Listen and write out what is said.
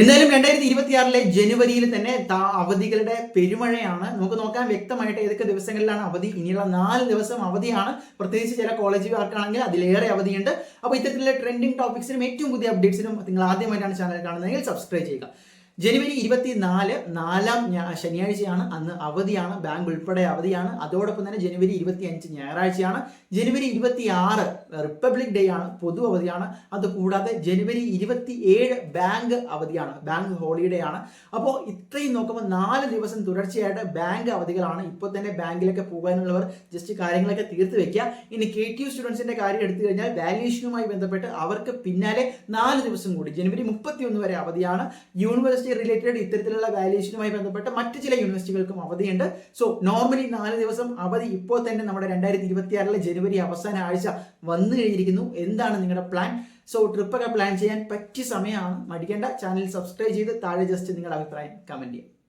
എന്തായാലും രണ്ടായിരത്തി ഇരുപത്തിയാറിലെ ജനുവരിയിൽ തന്നെ അവധികളുടെ പെരുമഴയാണ്. നമുക്ക് നോക്കാൻ വ്യക്തമായിട്ട് ഏതൊക്കെ ദിവസങ്ങളിലാണ് അവധി? ഇനിയുള്ള നാല് ദിവസം അവധിയാണ്. പ്രത്യേകിച്ച് ചില കോളേജുകാർക്കാണെങ്കിൽ അതിലേറെ അവധിയുണ്ട്. അപ്പോൾ ഇത്തരത്തിലുള്ള ട്രെൻഡിങ് ടോപ്പിക്സിനും ഏറ്റവും പുതിയ അപ്ഡേറ്റ്സിനും നിങ്ങൾ ആദ്യമായിട്ടാണ് ചാനൽ കാണുന്നതെങ്കിൽ സബ്സ്ക്രൈബ് ചെയ്യുക. ജനുവരി ഇരുപത്തിനാല് നാലാം ശനിയാഴ്ചയാണ്. അന്ന് അവധിയാണ്. ബാങ്ക് ഉൾപ്പെടെ അവധിയാണ്. അതോടൊപ്പം തന്നെ ജനുവരി ഇരുപത്തി അഞ്ച് ഞായറാഴ്ചയാണ്. ജനുവരി ഇരുപത്തി ആറ് റിപ്പബ്ലിക് ഡേ ആണ്. പൊതു അവധിയാണ്. അത് കൂടാതെ ജനുവരി ഇരുപത്തി ഏഴ് ബാങ്ക് അവധിയാണ്. ബാങ്ക് ഹോളിഡേ ആണ്. അപ്പോൾ ഇത്രയും നോക്കുമ്പോൾ നാല് ദിവസം തുടർച്ചയായിട്ട് ബാങ്ക് അവധികളാണ്. ഇപ്പോൾ തന്നെ ബാങ്കിലൊക്കെ പോകാനുള്ളവർ ജസ്റ്റ് കാര്യങ്ങളൊക്കെ തീർത്ത് വെക്കുക. ഇനി കെ ടി യു സ്റ്റുഡൻസിന്റെ കാര്യം എടുത്തു കഴിഞ്ഞാൽ വാല്യൂഷനുമായി ബന്ധപ്പെട്ട് അവർക്ക് പിന്നാലെ നാല് ദിവസം കൂടി ജനുവരി മുപ്പത്തി ഒന്ന് വരെ അവധിയാണ്. യൂണിവേഴ്സിറ്റി റിലേറ്റഡ് ഇത്തരത്തിലുള്ള വാല്യൂഷനുമായി ബന്ധപ്പെട്ട് മറ്റ് ചില യൂണിവേഴ്സിറ്റികൾക്കും അവധിയുണ്ട്. സോ നോർമലി നാല് ദിവസം അവധി ഇപ്പോൾ തന്നെ നമ്മുടെ രണ്ടായിരത്തി ഇരുപത്തിയാറിലെ ജനുവരി അവസാന ആഴ്ച വന്നു കഴിഞ്ഞിരിക്കുന്നു. എന്താണ് നിങ്ങളുടെ പ്ലാൻ സോ ട്രിപ്പൊക്കെ പ്ലാൻ ചെയ്യാൻ പറ്റിയ സമയമാണ്. മടിക്കേണ്ട. ചാനൽ സബ്സ്ക്രൈബ് ചെയ്ത് താഴെ ജസ്റ്റ് നിങ്ങളുടെ അഭിപ്രായം കമന്റ് ചെയ്യാം.